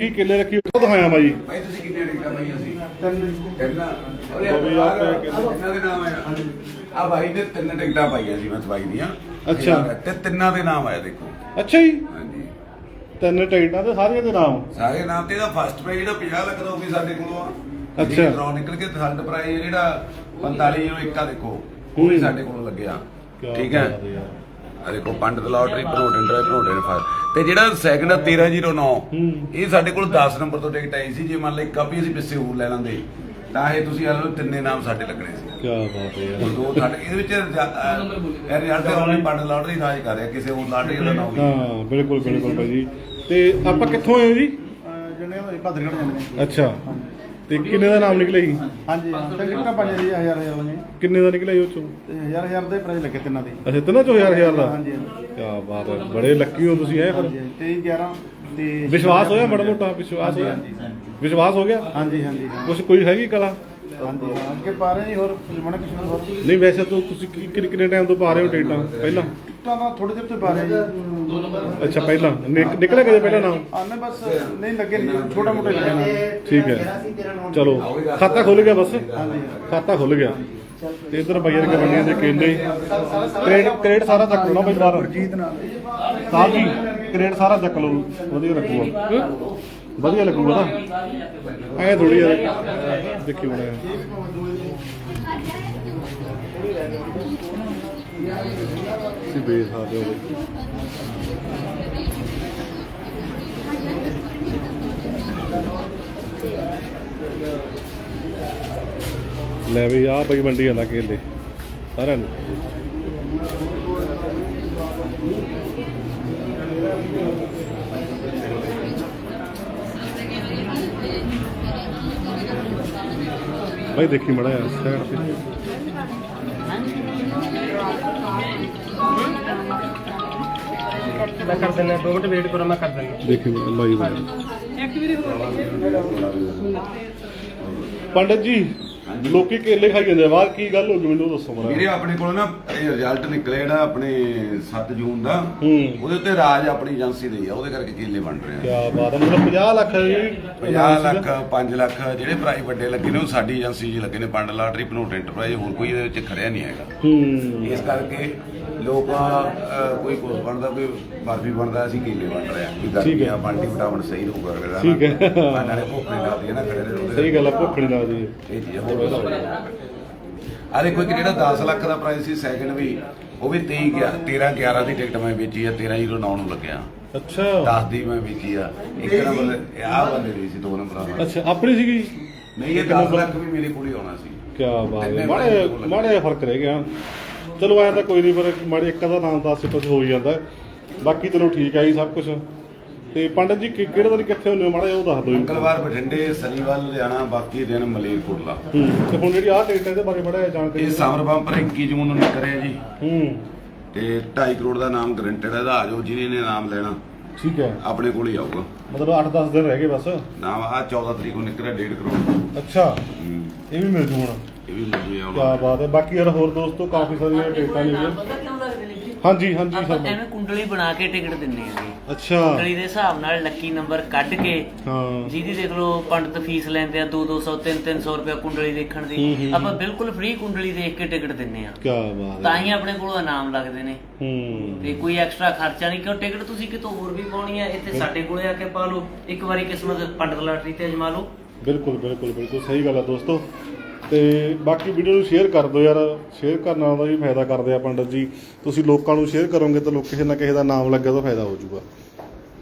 ਕੀ ਕਿੱਲੇ ਰੱਖੀ ਉਹ ਦਿਖਾਇਆ ਬਾਈ। ਭਾਈ ਤੁਸੀਂ ਕਿੰਨੇ ਟਿਕਟਾਂ ਪਾਈਆਂ ਸੀ ਤਿੰਨ। ਪਏ ਕਿੰਨੇ? ਇਹਨਾਂ ਦੇ ਨਾਮ ਆਇਆ। ਆ ਭਾਈ ਨੇ ਤਿੰਨ ਟਿਕਟਾਂ ਪਾਈਆਂ ਸੀ ਮੈਂ ਸਵਾਈ ਦੀਆਂ। ਅੱਛਾ। ਤੇ ਤਿੰਨਾਂ ਦੇ ਨਾਮ ਆਇਆ ਦੇਖੋ। ਅੱਛਾ ਜੀ। ਹਾਂਜੀ। ਤਿੰਨ ਟਿਕਟਾਂ ਤੇ ਸਾਰੀਆਂ ਦੇ ਨਾਮ। ਸਾਰੇ ਨਾਮ ਤੇ ਇਹਦਾ ਫਸਟ ਪ੍ਰਾਈਜ਼ ਜਿਹੜਾ 50 ਲੱਖ ਦਾ ਉਹ ਵੀ ਸਾਡੇ ਕੋਲੋਂ ਆ। ਅੱਛਾ। ਡਰਾਅ ਨਿਕਲ ਕੇ ਥਰਡ ਪ੍ਰਾਈਜ਼ ਜਿਹੜਾ 45 ਨੂੰ ਇੱਕਾ ਦੇਖੋ। ਉਹ ਵੀ ਹੂੰ। ਸਾਡੇ ਕੋਲੋਂ ਲੱਗਿਆ। ਠੀਕ ਹੈ ਯਾਰ। ਆ ਦੇਖੋ ਪੰਡਤ lottery proton drive proton fire. ਤੇ ਜਿਹੜਾ ਸੈਕੰਡ 1309 ਹੂੰ। ਇਹ ਸਾਡੇ ਕੋਲ 10 ਨੰਬਰ ਤੋਂ ਟਿਕਟ ਆਈ ਸੀ ਜੇ ਮੰਨ ਲਓ ਇੱਕ ਕਾਪੀ ਅਸੀਂ ਪਿੱਛੇ ਹੋਰ ਲੈ ਲੈਂਦੇ ਤਾਂ ਇਹ ਤੁਸੀਂ ਆਲੋ ਤਿੰਨੇ ਨਾਮ ਸਾਡੇ ਲੱਗਣੇ ਸੀ। ਕੀ ਬਾਤ ਹੈ ਯਾਰ। ਦੋ ਸਾਡੇ ਇਹਦੇ ਵਿੱਚ ਇਹ ਰਿਜ਼ਲਟ ਉਹਨੇ ਪੰਡਤ ਲਾਟਰੀ ਰਾਜ ਕਰ ਰਿਹਾ ਕਿਸੇ ਹੋਰ ਲਾਟਰੀ ਦਾ ਨਾਮ ਨਹੀਂ ਹਾਂ ਬਿਲਕੁਲ ਬਿਲਕੁਲ ਬਾਈ ਜੀ। ਤੇ ਆਪਾਂ ਕਿੱਥੋਂ ਆਏ ਹੋ ਜੀ? ਜਣੇ ਹੋਏ ਭਾਦਰਗੜ ਜਾਂਦੇ ਨੇ। ਅੱਛਾ। ਤੇ ਕਿੰਨੇ ਦਾ ਨਾਮ ਨਿਕਲਿਆ ਜੀ? ਹਾਂਜੀ ਟਿਕਟਾਂ ਪਾਈਆਂ ਜੀ ਹਜ਼ਾਰ ਹਜ਼ਾਰ ਵਾਲੀਆਂ ਕਿੰਨੇ ਦਾ ਨਿਕਲਿਆ ਜੀ ਉਹ ਚੋਂ? ਤੇ ਹਜ਼ਾਰ ਹਜ਼ਾਰ ਦੇ ਪ੍ਰਾਈਜ਼ ਲੱਗੇ ਤਿੰਨਾਂ ਦੇ। ਅੱਛਾ ਤਿੰਨਾਂ ਚੋਂ ਹਜ਼ਾਰ ਹਜ਼ਾਰ ਦਾ? ਹਾਂਜੀ ਹਾਂਜੀ। ਕੀ ਬਾਤ ਹੈ ਬੜੇ ਲੱਕੀ ਹੋ ਤੁਸੀਂ ਐ ਫਿਰ ਹਾਂਜੀ। 23 11 ਤੇ ਵਿਸ਼ਵਾਸ ਹੋਇਆ ਬੜਾ ਮੋਟਾ? ਵਿਸ਼ਵਾਸ ਹੋਇਆ। ਵਿਸ਼ਵਾਸ ਹੋ ਗਿਆ? ਹਾਂਜੀ ਹਾਂਜੀ। ਕੁਛ ਕੋਈ ਹੈਗੀ ਕਲਾ? ਹਾਂਜੀ। ਅੱਗੇ ਪਾ ਰਹੇ ਜੀ ਹੋਰ ਜਮਣਾ ਕਿਸ਼ਨਾ ਹੋਰ। ਨਹੀਂ ਵੈਸੇ ਤਾਂ ਤੁਸੀਂ ਕਿੰਨੇ ਕਿੰਨੇ ਟਾਈਮ ਤੋਂ ਪਾ ਰਹੇ ਹੋ ਟਿਕਟਾਂ? ਪਹਿਲਾਂ? ਟਿਕਟਾਂ ਦਾ ਥੋੜੇ ਦਿਨ ਤੋਂ ਪਾ ਰਹੇ ਜੀ। ਅੱਛਾ ਪਹਿਲਾਂ। ਨਿਕ- ਨਿਕਲਿਆ ਕਦੇ ਪਹਿਲਾਂ ਨਾਮ? ਆਨੇ ਬਸ ਨਹੀਂ ਲੱਗੇ ਨਹੀਂ ਛੋਟਾ ਮੋਟਾ ਹੀ ਠੀਕ ਹੈ। ਚਲੋ ਖਾਤਾ ਖੁੱਲ ਗਿਆ ਬਸ? ਖਾਤਾ ਖੁੱਲ ਗਿਆ। ਤੇ ਇਧਰ ਬਈਰ ਕੇ ਬੰਨੀਆਂ ਦੇ ਕੇਲੇ ਕ੍ਰੇਡ ਕ੍ਰੇਡ ਸਾਰਾ ਚੱਕ ਲਓ ਨਾ ਬਈ ਬਾਹਰ। ਜੀਤ ਨਾਲ ਸਾਹਿਬ ਜੀ ਕ੍ਰੇਡ ਸਾਰਾ ਚੱਕ ਲਓ। ਵਧੀਆ ਲੱਗੂਗਾ। ਵਧੀਆ ਲੱਗੂਗਾ ਨਾ। ਐ ਥੋੜੀ ਯਾਰ ਦੇਖੀ ਹੁਣ। ਤੁਸੀਂ ਬੇਸ ਸਕਦੇ ਹੋ। ਲੈ ਵੀ ਆ ਬਈ ਮੰਡੀ ਆਂਦਾ ਕੇਲੇ, ਸਾਰਿਆਂ ਨੂੰ। ਭਾਈ ਦੇਖੀ ਮੜਾ ਯਾਰ ਸਾਈਡ ਤੇ। ਮੈਂ ਕਰ ਦਿੰਦਾ 2 ਮਿੰਟ ਵੇਟ ਕਰੋ ਮੈਂ ਕਰ ਦਿੰਦਾ। ਦੇਖੀ ਲਾਈਵ ਪੰਡਤ ਜੀ ਲੋਕੀ ਕੇਲੇ ਖਾਈ ਜਾਂਦੇ ਆ। ਬਾਹਰ ਕੀ ਗੱਲ ਹੋ ਗਈ ਮੈਨੂੰ ਦੱਸੋ ਵੀਰੇ ਮੜਾ ਆਪਣੇ ਕੋਲ ਨਾ ਇਹ ਰਿਜ਼ਲਟ ਨਿਕਲਿਆ ਜਿਹੜਾ ਆਪਣੇ 7 ਜੂਨ ਦਾ। ਹੂੰ। ਉਹਦੇ ਉੱਤੇ ਰਾਜ ਆਪਣੀ ਏਜੰਸੀ ਦੀ ਆ ਉਹਦੇ ਕਰਕੇ ਕੇਲੇ ਬਣ ਰਹੇ ਆ। ਕੀ ਬਾਤ ਹੈ ਮਤਲਬ 50 ਲੱਖ ਜੀ 50 ਲੱਖ 5 ਲੱਖ ਜਿਹੜੇ ਪ੍ਰਾਈਜ਼ ਵੱਡੇ ਲੱਗੇ ਨੇ ਉਹ ਸਾਡੀ ਏਜੰਸੀ 'ਚ ਲੱਗੇ ਨੇ ਪੰਡ ਲਾਟਰੀ ਪਨੋਟ ਐਂਟਰਪ੍ਰਾਈਜ਼ ਹੋਰ ਕੋਈ ਇਹਦੇ ਵਿੱਚ ਖੜਿਆ ਨਹੀਂ ਹੈਗਾ। ਇਸ ਕਰਕੇ ਲੋਕ ਕੋਈ ਕੁਝ ਬਣਦਾ ਕੋਈ ਬਰਫੀ ਬਣਦਾ ਅਸੀਂ ਕੇਲੇ ਬਣ ਰਹੇ ਆ ਵੀ ਠੀਕ ਹੈ। ਗਰਮੀਆਂ ਬਾਲਟੀ ਵਿਟਾਮਿਨ ਸਹੀ ਰਹੂਗਾ ਅਗਲੇ ਦਾ ਠੀਕ ਹੈ। ਨਾਲੇ ਭੁੱਖ ਨਹੀਂ ਲੱਗਦੀ ਹੈ ਨਾ ਖੜੇ ਰਹੇ ਸਹੀ ਗੱਲ ਹੈ ਭੁੱਖ ਨਹੀਂ ਲੱਗਦੀ ਇਹ ਚੀਜ਼ ਹੋਰ ਆ ਦੇਖੋ ਇੱਕ ਜਿਹੜਾ 10 ਲੱਖ ਦਾ ਪ੍ਰਾਈਸ ਸੀ ਸੈਕਿੰਡ ਵੀ ਉਹ ਵੀ 23 ਗਿਆ 13 11 ਦੀ ਟਿਕਟ ਮੈਂ ਵੇਚੀ ਆ 1309 ਨੂੰ ਲੱਗਿਆ। ਅੱਛਾ। 10 ਦੀ ਮੈਂ ਵੇਚੀ ਆ। ਇੱਕ ਨੰਬਰ ਆਹ ਬੰਦੇ ਦੀ ਸੀ ਦੋ ਨੰਬਰਾਂ ਅੱਛਾ ਆਪਣੀ ਸੀਗੀ? ਨਹੀਂ ਇਹ 10 ਲੱਖ ਵੀ ਮੇਰੇ ਕੋਲ ਹੀ ਆਉਣਾ ਸੀ। ਕੀ ਬਾਤ ਹੈ। ਮਾੜੇ ਮਾੜੇ ਫ਼ਰਕ ਰਹਿ ਗਿਆ। ਚਲੋ ਐਂ ਤਾਂ ਕੋਈ ਨਹੀਂ ਪਰ ਮਾੜੇ ਇੱਕ ਦਾ ਨਾਮ ਦੱਸ ਕੁਝ ਹੋ ਹੀ ਜਾਂਦਾ। ਬਾਕੀ ਚਲੋ ਠੀਕ ਹੈ ਜੀ ਸਭ ਕੁਝ ਤੇ ਪੰਡਤ ਜੀ ਕਿਹੜੇ ਦਿਨ ਕਿੱਥੇ ਹੁੰਦੇ ਹੋ? ਮਾੜਾ ਜਿਹਾ ਉਹ ਦੱਸ ਦਿਓ ਮੰਗਲਵਾਰ ਬਠਿੰਡੇ ਸ਼ਨੀਵਾਰ ਲੁਧਿਆਣਾ ਬਾਕੀ ਦਿਨ ਮਲੇਰਕੋਟਲਾ। ਹੂੰ ਤੇ ਹੁਣ ਜਿਹੜੀ ਆਹ ਟਿਕਟ ਹੈ ਇਹਦੇ ਬਾਰੇ ਮਾੜਾ ਜਿਹਾ ਜਾਣਕਾਰੀ ਇਹ ਸਮਰ ਬੰਪਰ 21 ਜੂਨ ਨੂੰ ਨਿਕਲ ਰਿਹਾ ਜੀ। ਹੂੰ। ਤੇ 2.5 ਕਰੋੜ ਦਾ ਨਾਮ ਗਰੰਟਡ ਹੈ ਦਾ ਆ ਜਾਓ ਜਿਹਨੇ ਨੇ ਨਾਮ ਲੈਣਾ। ਠੀਕ ਹੈ। ਆਪਣੇ ਕੋਲ ਹੀ ਆਊਗਾ। ਮਤਲਬ 8-10 ਦਿਨ ਰਹਿ ਗਏ ਬਸ? ਨਾਮ ਆ 14 ਤਰੀਕ ਨੂੰ ਨਿਕਲ ਰਿਹਾ 1.5 ਕਰੋੜ। ਅੱਛਾ। ਇਹ ਵੀ ਮਿਲ ਜੂ ਹੁਣ। ਇਹ ਵੀ ਕੀ ਆਉਣਾ। ਬਾਤ ਹੈ। ਬਾਕੀ ਯਾਰ ਹੋਰ ਦੋਸਤੋ ਕਾਫੀ ਸਾਰੀਆਂ ਟਿਕਟਾਂ ਨੇ। ਜੀ ਪਤਾ ਕਿਉਂ? ਹਾਂਜੀ ਹਾਂਜੀ ਆਪਾਂ ਐਵੇਂ ਕੁੰਡਲੀ ਬਣਾ ਕੇ ਟਿਕਟ ਦਿੰਨੇ ਆਂਗੇ ਅੱਛਾ। ਕੁੰਡਲੀ ਦੇ ਹਿਸਾਬ ਨਾਲ ਲੱਕੀ ਨੰਬਰ ਕੱਢ ਕੇ ਹਾਂ। ਜਿਹਦੀ ਦੇਖ ਲਓ ਪੰਡਤ ਫੀਸ ਲੈਂਦੇ ਆ 2 200 3 300 ਰੁਪਏ ਕੁੰਡਲੀ ਦੇਖਣ ਹੂੰ, ਦੀ। ਹੂੰ, ਆਪਾਂ ਬਿਲਕੁਲ ਫ੍ਰੀ ਕੁੰਡਲੀ ਦੇਖ ਕੇ ਟਿਕਟ ਦਿੰਨੇ ਆ ਕੀ ਬਾਤ ਤਾਂ ਹੈ ਹੀ ਆਪਣੇ ਕੋਲ ਇਨਾਮ ਲੱਗਦੇ ਨੇ। ਹੂੰ। ਤੇ ਕੋਈ ਐਕਸਟਰਾ ਖਰਚਾ ਨਹੀਂ ਕਿਉਂ ਟਿਕਟ ਤੁਸੀਂ ਕਿਤੋਂ ਹੋਰ ਵੀ ਪਾਉਣੀ ਹੈ? ਇੱਥੇ ਸਾਡੇ ਕੋਲੇ ਆ ਕੇ ਪਾ ਲਓ। ਇੱਕ ਵਾਰੀ ਕਿਸਮਤ ਪੰਡਤ ਲਾਟਰੀ ਤੇ ਅਜਮਾ ਲਓ। ਬਿਲਕੁਲ ਬਿਲਕੁਲ ਬਿਲਕੁਲ। ਸਹੀ ਗੱਲ ਹੈ ਦੋਸਤੋ। ਤੇ ਬਾਕੀ ਵੀਡੀਓ ਨੂੰ ਸ਼ੇਅਰ ਕਰ ਦਿਓ ਯਾਰ, ਸ਼ੇਅਰ ਕਰਨ ਨਾਲ ਦਾ ਵੀ ਫਾਇਦਾ ਕਰਦੇ ਆ ਪੰਡਤ ਜੀ। ਤੁਸੀਂ ਲੋਕਾਂ ਨੂੰ ਸ਼ੇਅਰ ਕਰੋਗੇ ਤਾਂ ਲੋਕ ਕਿਸੇ ਨਾ ਕਿਸੇ ਦਾ ਨਾਮ ਲੱਗੇ ਤਾਂ ਫਾਇਦਾ ਹੋ ਜਾਊਗਾ।